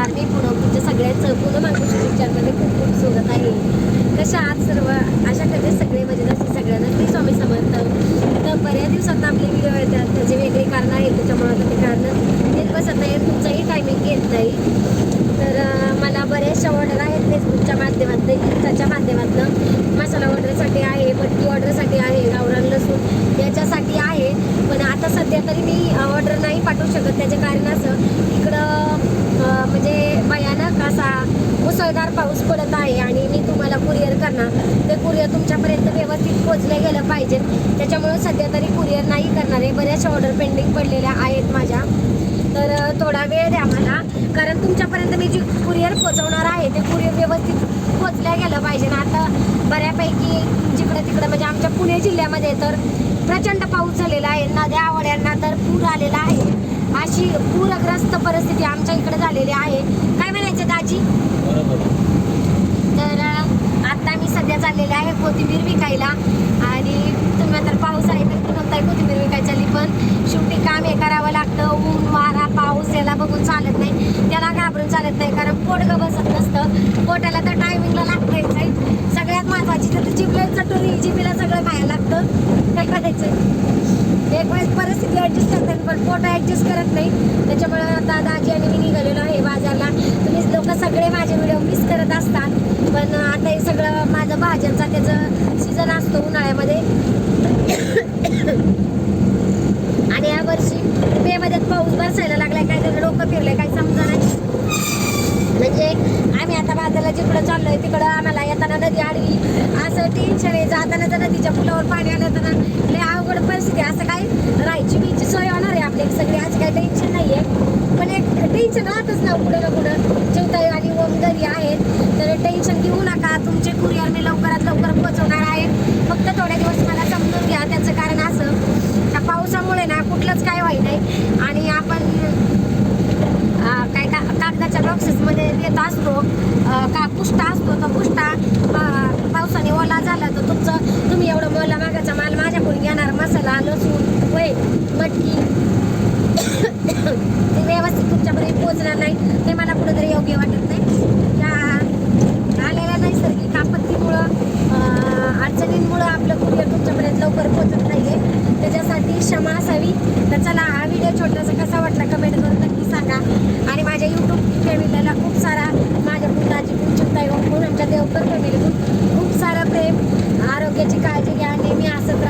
आरती मी पुनम तुमच्या सगळ्यांचं पुनम अंकुश विचारमध्ये खूप खूप स्वागत आहे. कशा आहात सर्व? अशा कधी सगळे मजेत असतील सगळ्यांना. ते स्वामी समर्थ. तर बऱ्याच दिवसात आपले व्हिडिओ येतात. त्याचे वेगळे कारणं आहेत. त्याच्यामुळे ते कारण येत बसत नाही तुमचंही टायमिंग घेत नाही. तर मला बऱ्याचशा ऑर्डर आहेत फेसबुकच्या माध्यमातून इन्स्टाच्या माध्यमातून. मसाला ऑर्डरसाठी आहे मटकी ऑर्डरसाठी आहे गावरान लसूण याच्यासाठी आहे. पण आता सध्या तरी मी ऑर्डर नाही पाठवू शकत. त्याचे कारण असं इकडं म्हणजे भयानक असा मुसळधार पाऊस पडत आहे आणि मी तुम्हाला कुरिअर करणार. ते कुरिअर तुमच्यापर्यंत व्यवस्थित पोचलं गेलं पाहिजे. त्याच्यामुळं सध्या तरी कुरिअर नाही करणार आहे. बऱ्याचशा ऑर्डर पेंडिंग पडलेल्या आहेत माझ्या. तर थोडा वेळ द्या मला. कारण तुमच्यापर्यंत मी जी कुरिअर पोचवणार आहे ते कुरिअर व्यवस्थित पोचल्या गेलं पाहिजे. ना आता बऱ्यापैकी जिकडं तिकडं म्हणजे आमच्या पुणे जिल्ह्यामध्ये तर प्रचंड पाऊस झालेला आहे. नद्या आवड्यांना तर पूर आलेला आहे अशी पूरग्रस्त परिस्थिती आमच्या इकडे झालेली आहे. काय म्हणायचं दाजी? तर आता मी सध्या चाललेले आहे कोथिंबीर विकायला. आणि तुम्ही तर पाऊस आहे तर पुन्हा कोथिंबीर विकायला पण शेवटी काम हे करावं लागतं. ऊन वारा पाऊस याला बघून चालत नाही. त्याला घाबरून चालत नाही कारण पोट बसत नसतं. पोटाला तर टायमिंगला लागतंच आहे. सगळ्यात महत्वाची तर जिबले चटोरी जिबीला सगळं खायला लागतं. काय करायचं एक वेळेस परिस्थिती ऍडजस्ट करतात पण फोटो ॲडजस्ट करत नाही. त्याच्यामुळे आता दाजी आणि मी निघालेलो आहे बाजारला. तुम्ही लोक सगळे माझे व्हिडिओ मिस करत असतात. पण आता हे सगळं माझं भाज्यांचा त्याचं सीझन असतो उन्हाळ्यामध्ये. आणि या वर्षी मे मध्ये पाऊस बरसायला लागलाय काय त्याचं डोकं फिरलंय काय समजा नाही. म्हणजे आम्ही आता बाजारला जिकडं चाललोय तिकडं आम्हाला येताना नदी आडवी. असं टेन्शन आहे. जाताना तर नदीच्या पुलावर पाणी आलं तर लय अवघड परिस्थिती आहे. असं काय राहायची बीची सोय होणार आहे आपली सगळी आज काही टेन्शन नाहीये पण एक टेन्शन राहतच ना कुठं ना कुठं येणार नाही ते मला कुठेतरी योग्य वाटत नाही. त्या आलेल्या नैसर्गिक आपत्तीमुळं अडचणींमुळं आपलं कुरिअर तुमच्यापर्यंत लवकर पोचत नाही आहे त्याच्यासाठी क्षमा असावी. तर चला हा व्हिडिओ छोटासा कसा वाटला कमेंटवर नक्की सांगा. आणि माझ्या यूट्यूब फॅमिलीला खूप सारा माझ्या पुताची पूजिकता येऊन म्हणून आमच्या देवकर फॅमिलीतून खूप सारं प्रेम आरोग्याची काळजी घ्या. नेहमी असत